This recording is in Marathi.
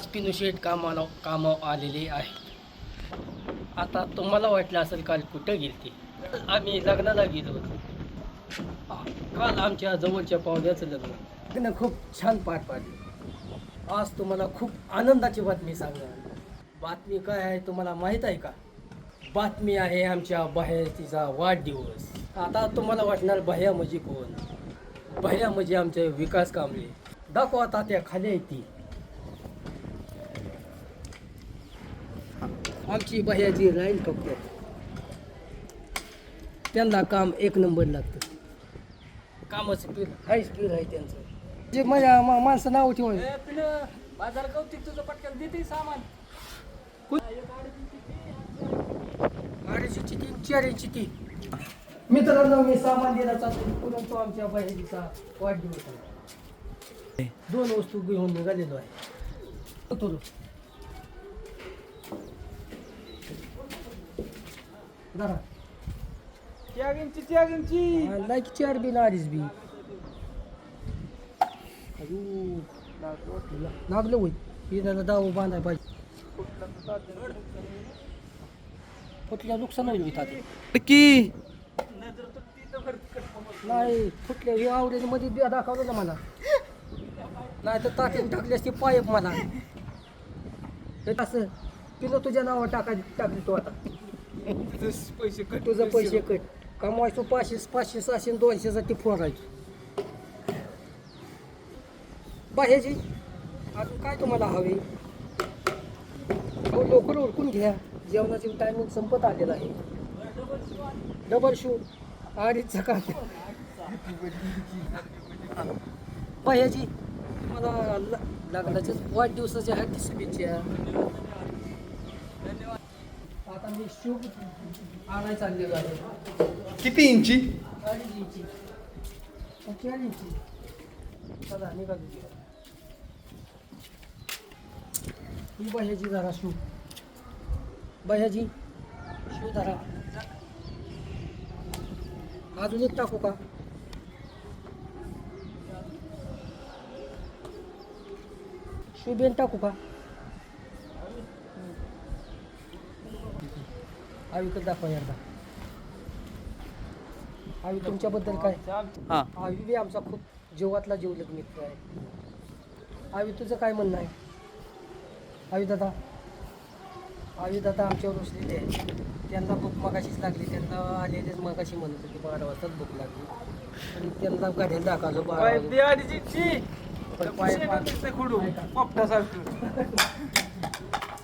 आज पिनुशेट कामाला कामावर आलेले आहेत. आता तुम्हाला वाटलं असेल काल कुठं गेलते? आम्ही लग्नाला गेलो होतो. काल आमच्या जवळच्या पाहुण्याचं लग्न. लग्न खूप छान पार पाडले. आज तुम्हाला खूप आनंदाची बातमी सांगणार. बातमी काय आहे तुम्हाला माहीत आहे का? बातमी आहे आमच्या बाह्याचा वाढदिवस. आता तुम्हाला वाटणार बाह्या म्हणजे कोण? बाह्या म्हणजे आमचे विकास कांबळे. दाखवा आता त्या खाली ती. आमची बाह्याची राहील फक्त त्यांना काम एक नंबर लागतं. कामाचं स्पीड हाय स्पीड आहे त्यांचं. जे माझ्या माणसं नाव ठेवून. बाजार कौतिक तुझं पटकन देते सामान. अडीचशे चिठी चार इंची ती मित्रांनो मी सामान देण्याचा चालतो परंतु आमच्या बाहेरीचा वाढदिवस दोन वस्तू घेऊन निघालेलो आहे. धरा. त्यागींची त्यागींची हा, लाईक चार बी ना अडीच बी. लागलं होईल हे त्याला दाव बांधाय पाहिजे. कुठल्या नुकसान होईल होईल. की? नाही फुटल्या हे आवडेल मध्ये बिया दाखवलं ना मला. नाही तर तात्याने टाकली असती पाईप मला. हे असं तुला तुझ्या नावावर टाका टाकली तू आता. पैसे कट तुझं पैसे कट कमवायचो पाचशे पाचशे सहाशे दोनशेचा ती फोडायची बाह्याची अजून काय तुम्हाला हवे हो लवकर उरकून घ्या जेवणाचे टायमिंग संपत आलेला आहे डबल शू अडीचचा का बाह्याची मला ल- लग्नाच्या वाढदिवसाच्या हार्दिक शुभेच्छा आता मी शू आणायला चाललेलो आहे. किती इंची? अडीच इंची. चार इंची. चला निघालो. की. ही बाह्याची जरा शू. बाह्याची शू धरा अजून एक टाकू का? शू बेन टाकू का? आवीकडे दाखवा एकदा. आवी तुमच्याबद्दल काय? हा. आवी बी आमचा खूप जीवातला जीवलग मित्र आहे. आवी तुझं काय म्हणणं आहे? आवी दादा. आवी दादा आमच्यावर रुसलेले आहे त्यांना भूक मगाशीच लागली. त्यांना आलेलेच मगाशी म्हणत होते बारा वाजताच भूक लागली. आणि त्यांना गाड्या दाखवलं बारा वाजता. अडीची पण पाय- पाय- खुडू पोपटासारखं.